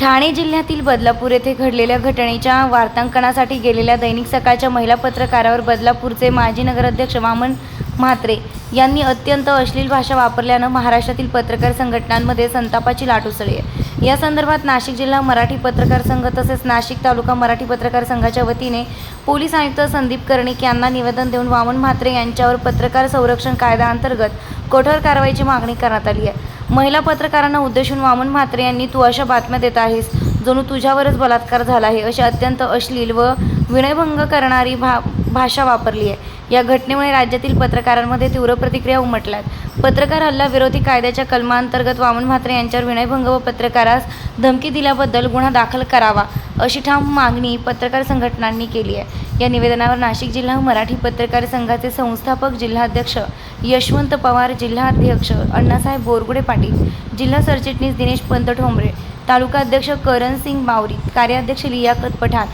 ठाणे जिल्ह्यातील बदलापूर येथे घडलेल्या घटनेच्या वार्तांकनासाठी गेलेल्या दैनिक सकाळच्या महिला पत्रकारावर बदलापूरचे माजी नगराध्यक्ष वामन म्हात्रे यांनी अत्यंत अश्लील भाषा वापरल्यानं महाराष्ट्रातील पत्रकार संघटनांमध्ये संतापाची लाट उसळली आहे. या संदर्भात नाशिक जिल्हा मराठी पत्रकार संघ तसेच नाशिक तालुका मराठी पत्रकार संघाच्या वतीने पोलीस आयुक्त संदीप कर्णिक यांना निवेदन देऊन वामन म्हात्रे यांच्यावर पत्रकार संरक्षण कायद्याअंतर्गत कठोर कारवाईची मागणी करण्यात आली आहे. महिला पत्रकारांना उद्देशून वामन म्हात्रे यांनी तू अशा बातम्या देत आहेस जणू तुझ्यावरच बलात्कार झाला आहे अशी अत्यंत अश्लील व विनयभंग करणारी भा भाषा वापरली आहे. या घटनेमुळे राज्यातील पत्रकारांमध्ये तीव्र प्रतिक्रिया उमटल्यात. पत्रकार हल्ला विरोधी कायद्याच्या कलमांतर्गत वामन म्हात्रे यांच्यावर विनयभंग व पत्रकारास धमकी दिल्याबद्दल गुन्हा दाखल करावा अशी ठाम मागणी पत्रकार संघटनांनी केली आहे. या निवेदनावर नाशिक जिल्हा मराठी पत्रकार संघाचे संस्थापक जिल्हाध्यक्ष यशवंत पवार जिल्हाध्यक्ष अण्णासाहेब बोरगुडे पाटील जिल्हा सरचिटणीस दिनेश पंत ठोंबरे तालुका अध्यक्ष करण सिंग बावरी कार्याध्यक्ष लियाकत पठाण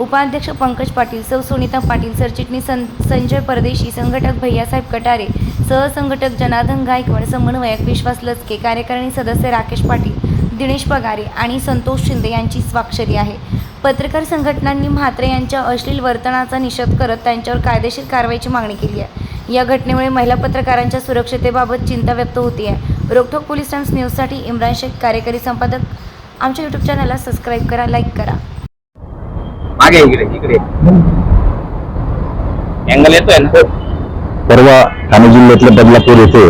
उपाध्यक्ष पंकज पाटील सौ सुनीता पाटील सरचिटणीस सं संजय परदेशी संघटक भैयासाहेब कटारे सहसंघटक जनार्दन गायकवाड समन्वयक विश्वास लचके कार्यकारिणी सदस्य राकेश पाटील दिनेश पगारे आणि संतोष शिंदे यांची स्वाक्षरी आहे. पत्रकार संघटनांनी म्हात्रे यांच्या अश्लील वर्तनाचा निषेध करत त्यांच्यावर कायदेशीर कारवाईची मागणी केली आहे. या घटनेमुळे महिला पत्रकारांच्या सुरक्षतेबाबत चिंता व्यक्त होती आहे. रोकठोक पोलीस टाइम्स न्यूजसाठी इम्रान शेख कार्यकारी संपादक. आमच्या यूट्यूब चॅनलला सबस्क्राईब करा लाईक करा. मागे इकडे इकडे. अँगल येतोय ना? परवा ठाणे जिल्ह्यातल्या बदलापूर येथे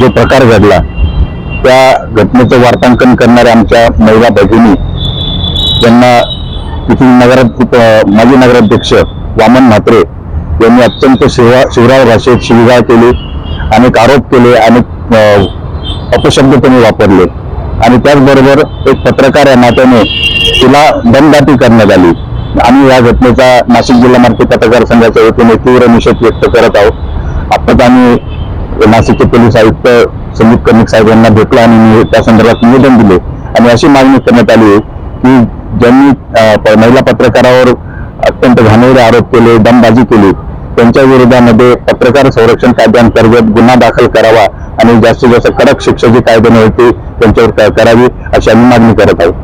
जो प्रकार घडला त्या घटनेचं वार्तांकन करणाऱ्या आमच्या महिला भगिनी ज्यांना तिथील नगर माजी नगराध्यक्ष वामन म्हात्रे यांनी अत्यंत शिवा शिवराळ भाषेत शिवीगाळ केली अनेक आरोप केले अनेक अपशब्द त्यांनी वापरले. आणि त्याचबरोबर एक पत्रकार या नात्याने तिला दमदाटी करण्यात आली. आम्ही या घटनेचा नाशिक जिल्हा मार्फत पत्रकार संघाच्या वतीने तीव्र निषेध व्यक्त करत आहोत. आत्ताच आम्ही नाशिकचे पोलीस आयुक्त संदीप कर्णिक साहेब यांना भेटलो आणि त्या संदर्भात निवेदन दिले. आणि अशी मागणी करण्यात आली आहे की ज्यांनी महिला पत्रकारावर अत्यंत घाणेरे आरोप केले दमबाजी केली त्यांच्या विरोधामध्ये पत्रकार संरक्षण कायद्याअंतर्गत गुन्हा दाखल करावा आणि जास्तीत जास्त कडक शिक्षा जी कायद्याने होती त्यांच्यावर करावी अशी आम्ही मागणी करत आहोत.